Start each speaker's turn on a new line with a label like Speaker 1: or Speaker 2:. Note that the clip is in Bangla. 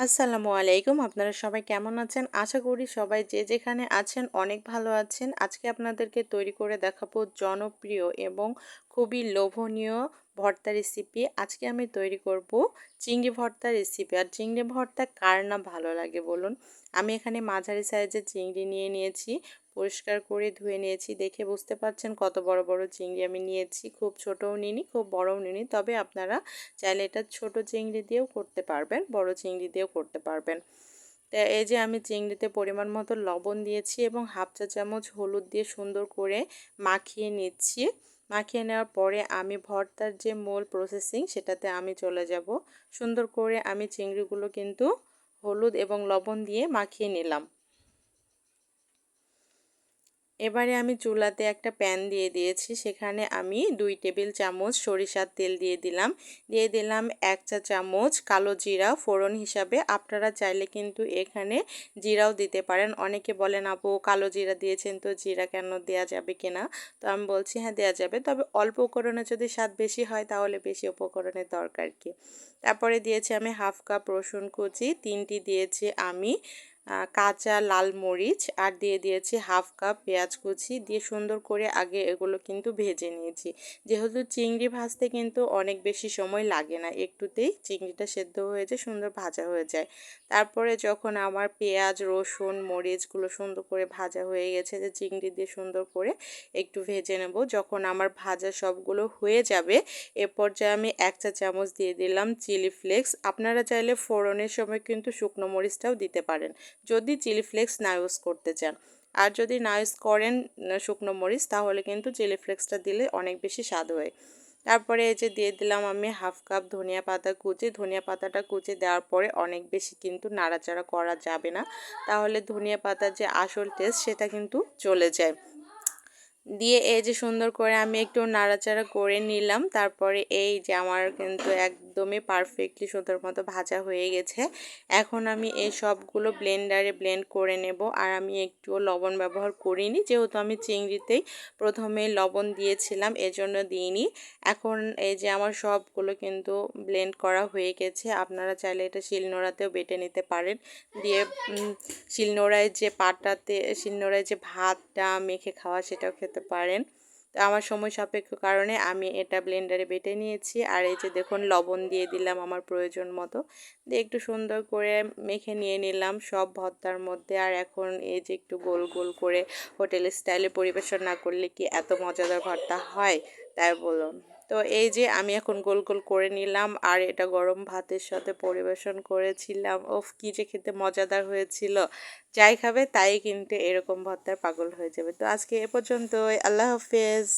Speaker 1: আসসালামু আলাইকুম। আপনারা সবাই কেমন আছেন? আশা করি সবাই যে যেখানে আছেন অনেক ভালো আছেন। আজকে আপনাদেরকে তৈরি করে দেখাবো জনপ্রিয় এবং খুবই লোভনীয় ভর্তা রেসিপি আজকে আমি তৈরি করব চিংড়ি ভর্তা রেসিপি আর চিংড়ি ভর্তা কার না ভালো লাগে বলুন? আমি এখানে মাঝারি সাইজের চিংড়ি নিয়ে নিয়েছি। পরিষ্কার করে ধুয়ে নিয়েছি। দেখে বুঝতে পারছেন কত বড় বড় চিংড়ি আমি নিয়েছি। খুব ছোটও নিনি খুব বড়ও নিনি তবে আপনারা চাইলে এটা ছোট চিংড়ি দিয়েও করতে পারবেন, বড় চিংড়ি দিয়েও করতে পারবেন। তা এই যে আমি চিংড়িতে পরিমাণ মতো লবণ দিয়েছি এবং হাফ চা চামচ হলুদ দিয়ে সুন্দর করে মাখিয়ে নিচ্ছি। মাখিয়ে নেওয়ার পরে আমি ভর্তার যে মূল প্রসেসিং সেটাতে আমি চলে যাব। সুন্দর করে আমি চিংড়িগুলো কিন্তু হলুদ এবং লবণ দিয়ে মাখিয়ে নিলাম। এবারে আমি চুলাতে একটা প্যান দিয়ে দিয়েছি। সেখানে আমি দুই টেবিল চামচ সরিষার তেল দিয়ে দিলাম। দিয়ে দিলাম এক চা চামচ কালো জিরা ফোড়ন হিসাবে। আপনারা চাইলে কিন্তু এখানে জিরাও দিতে পারেন। অনেকে বলেন, আপু, কালো জিরা দিয়েছেন তো জিরা কেন দেওয়া যাবে কিনা তো আমি বলছি হ্যাঁ দেওয়া যাবে। তবে অল্প উপকরণে যদি স্বাদ বেশি হয়, তাহলে বেশি উপকরণের দরকার কি? তারপরে দিয়েছি আমি হাফ কাপ রসুন কুচি। তিনটি দিয়েছি আমি কাঁচা লাল মরিচ আর দিয়ে দিয়েছি হাফ কাপ পেঁয়াজ কুচি। দিয়ে সুন্দর করে আগে এগুলো কিন্তু ভেজে নিয়েছি। যেহেতু চিংড়ি ভাজতে কিন্তু অনেক বেশি সময় লাগে না, একটুতেই চিংড়িটা সেদ্ধ হয়ে যায়, সুন্দর ভাজা হয়ে যায়। তারপরে যখন আমার পেঁয়াজ, রসুন, মরিচগুলো সুন্দর করে ভাজা হয়ে গেছে, যে চিংড়ি দিয়ে সুন্দর করে একটু ভেজে নেব। যখন আমার ভাজা সবগুলো হয়ে যাবে, এ পর্যায়ে আমি এক চা চামচ দিয়ে দিলাম চিলি ফ্লেক্স। আপনারা চাইলে ফোড়নের সময় কিন্তু শুকনো মরিচটাও দিতে পারেন। যদি চিলি ফ্লেক্স না ইউজ করতে চান। আর যদি না ইউজ করেন শুকনো মরিচ, তাহলে কিন্তু চিলি ফ্লেক্সটা দিলে অনেক বেশি স্বাদ হয়। তারপরে এই যে দিয়ে দিলাম আমি হাফ কাপ ধনিয়া পাতা কুচি। ধনিয়া পাতাটা কুচি দেওয়ার পরে অনেক বেশি কিন্তু নাড়াচাড়া করা যাবে না। তাহলে ধনিয়া পাতার যে আসল টেস্ট সেটা কিন্তু চলে যায়। দিয়ে এই যে সুন্দর করে আমি একটু নাড়াচাড়া করে নিলাম। তারপরে এই যে আমার কিন্তু একদমই পারফেক্টলি সুন্দর মতো ভাজা হয়ে গেছে। এখন আমি এই সবগুলো ব্লেন্ডারে ব্লেন্ড করে নেব। আর আমি একটুও লবণ ব্যবহার করিনি, যেহেতু আমি চিংড়িতেই প্রথমে লবণ দিয়েছিলাম, এজন্য দিইনি। এখন এই যে আমার সবগুলো কিন্তু ব্লেন্ড করা হয়ে গেছে। আপনারা চাইলে এটা শিলনোড়াতেও বেটে নিতে পারেন। দিয়ে শিলনোড়ায় যে পাটাতে, শিলনোড়ায় যে ভাতটা মেখে খাওয়া সেটাও খেতে করতে পারেন। তো আমার সময় সাপেক্ষ কারণে আমি এটা ব্লেন্ডারে বেটে নিয়েছি। আর এই যে দেখুন, লবণ দিয়ে দিলাম আমার প্রয়োজন মতো। দিয়ে একটু সুন্দর করে মেখে নিয়ে নিলাম সব ভর্তার মধ্যে। আর এখন এই যে একটু গোল গোল করে হোটেলের স্টাইলে পরিবেশন না করলে কি এত মজাদার ভর্তা হয়? তাই বলুন। তো এই যে আমি এখন গোল গোল করে নিলাম, আর এটা গরম ভাতের সাথে পরিবেশন করেছিলাম। ওফ, কী যে খেতে মজাদার হয়েছিল। যাই খাবে তাই কিন্তু এরকম ভর্তার পাগল হয়ে যাবে। তো আজকে এ পর্যন্তই। আল্লাহ হাফেজ।